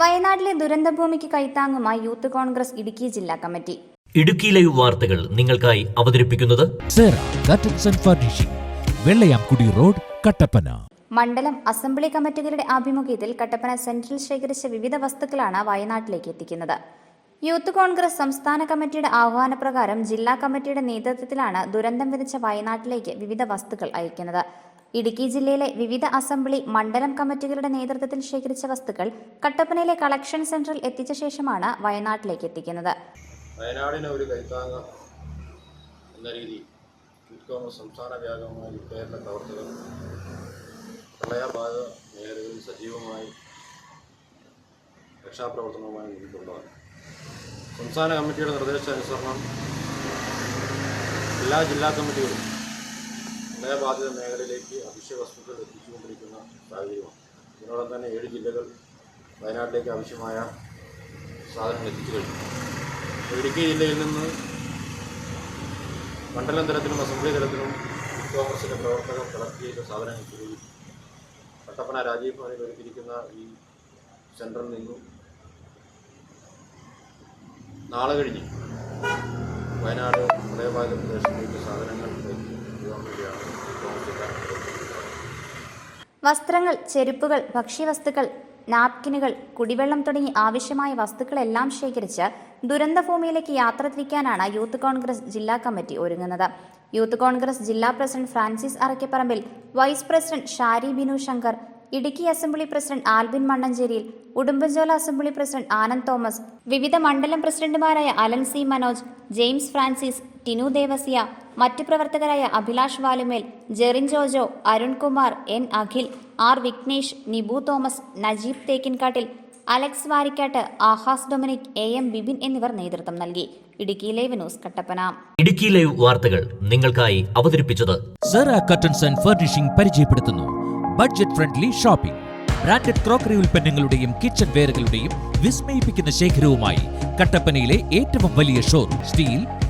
വയനാട്ടിലെ ദുരന്തഭൂമിക്ക് കൈത്താങ്ങുമായി യൂത്ത് കോൺഗ്രസ് ഇടുക്കി ജില്ലാ കമ്മിറ്റി. ഇടുക്കി ലൈവ് വാർത്തകൾ നിങ്ങൾക്കായി അവതരിപ്പിക്കുന്നത് വെള്ളയാംകുടി റോഡ് കട്ടപ്പന മണ്ഡലം അസംബ്ലി കമ്മിറ്റികളുടെ ആഭിമുഖ്യത്തിൽ കട്ടപ്പന സെന്ററിൽ ശേഖരിച്ച വിവിധ വസ്തുക്കളാണ് വയനാട്ടിലേക്ക് എത്തിക്കുന്നത്. യൂത്ത് കോൺഗ്രസ് സംസ്ഥാന കമ്മിറ്റിയുടെ ആഹ്വാനപ്രകാരം ജില്ലാ കമ്മിറ്റിയുടെ നേതൃത്വത്തിലാണ് ദുരന്തം വിതച്ച വയനാട്ടിലേക്ക് വിവിധ വസ്തുക്കൾ അയക്കുന്നത്. ഇടുക്കി ജില്ലയിലെ വിവിധ അസംബ്ലി മണ്ഡലം കമ്മിറ്റികളുടെ നേതൃത്വത്തിൽ ശേഖരിച്ച വസ്തുക്കൾ കട്ടപ്പനയിലെ കളക്ഷൻ സെന്ററിൽ എത്തിച്ച ശേഷമാണ് വയനാട്ടിലേക്ക് എത്തിക്കുന്നത്. വയനാടിനെ ഒരു കൈത്താങ്ങ് എന്ന രീതിയിൽ കോൺഗ്രസ് സംസ്ഥാന വ്യാപകമായ വിദ്യാഭ്യാസ പ്രവർത്തകർ പ്രളയബാധ മേഖലകളിൽ സജീവമായി രക്ഷാപ്രവർത്തനവുമായി മുന്നിട്ടുള്ളതാണ് സംസ്ഥാന കമ്മിറ്റിയുടെ നിർദ്ദേശാനുസരണം എല്ലാ ജില്ലാ കമ്മിറ്റികളും പ്രളയബാധിത മേഖലയിലേക്ക് അവശ്യ വസ്തുക്കൾ എത്തിച്ചുകൊണ്ടിരിക്കുന്ന സാഹചര്യമാണ്. ഇതിനോടൊപ്പം തന്നെ ഏഴ് ജില്ലകൾ വയനാട്ടിലേക്ക് ആവശ്യമായ സാധനങ്ങൾ എത്തിച്ചു കഴിഞ്ഞു. ഇടുക്കി ജില്ലയിൽ നിന്ന് മണ്ഡലം തലത്തിലും അസംബ്ലി തലത്തിലും കോൺഗ്രസിന്റെ പ്രവർത്തകർ കളക്ട് ചെയ്ത സാധനങ്ങൾ എത്തിക്കുകയും കട്ടപ്പന രാജീവ് ഭവനിൽ ഒരുക്കിയിരിക്കുന്ന ഈ സെന്ററിൽ നിന്നും നാളെ കഴിഞ്ഞ് വയനാട് പ്രളയബാധിത പ്രദേശങ്ങളിലേക്ക് സാധനങ്ങൾ എത്തിക്കാൻ വസ്ത്രങ്ങൾ ചെരുപ്പുകൾ ഭക്ഷ്യവസ്തുക്കൾ നാപ്കിനുകൾ കുടിവെള്ളം തുടങ്ങി ആവശ്യമായ വസ്തുക്കളെല്ലാം ശേഖരിച്ച് ദുരന്തഭൂമിയിലേക്ക് യാത്ര തിരിക്കാനാണ് യൂത്ത് കോൺഗ്രസ് ജില്ലാ കമ്മിറ്റി ഒരുങ്ങുന്നത്. യൂത്ത് കോൺഗ്രസ് ജില്ലാ president Francis Arakkaparambil vice president Shari Binu Shankar Idukki assembly president Albin മണ്ണഞ്ചേരിയിൽ Udumbanchola assembly president Anand Thomas വിവിധ മണ്ഡലം പ്രസിഡന്റുമാരായ Allen C Manoj James Francis Tinu Devasia മറ്റു പ്രവർത്തകരായ Abhilash Valumel Jerin Jojo Arunkumar N Akhil R Vignesh Nibu Thomas Najeeb Thekkinkattil Alex Varikkattu Ahas Dominic A M Bibin എന്നിവർ നേതൃത്വം നൽകി. Idukki live news Kattappana. Idukki live വാർത്തകൾ നിങ്ങൾക്കായി അവതരിപ്പിച്ചത് സെറ കർട്ടൻസ് ആൻഡ് ഫർണിഷിംഗ് പരിചയപ്പെടുത്തുന്നു. Budget friendly shopping. Branded crockery ഉൽപ്പന്നങ്ങളുടെയും kitchen വെയറുകളുടെയും വിസ്മയിപ്പിക്കുന്ന ശേഖരവുമായി കട്ടപ്പനയിലെ ഏറ്റവും വലിയ showroom steel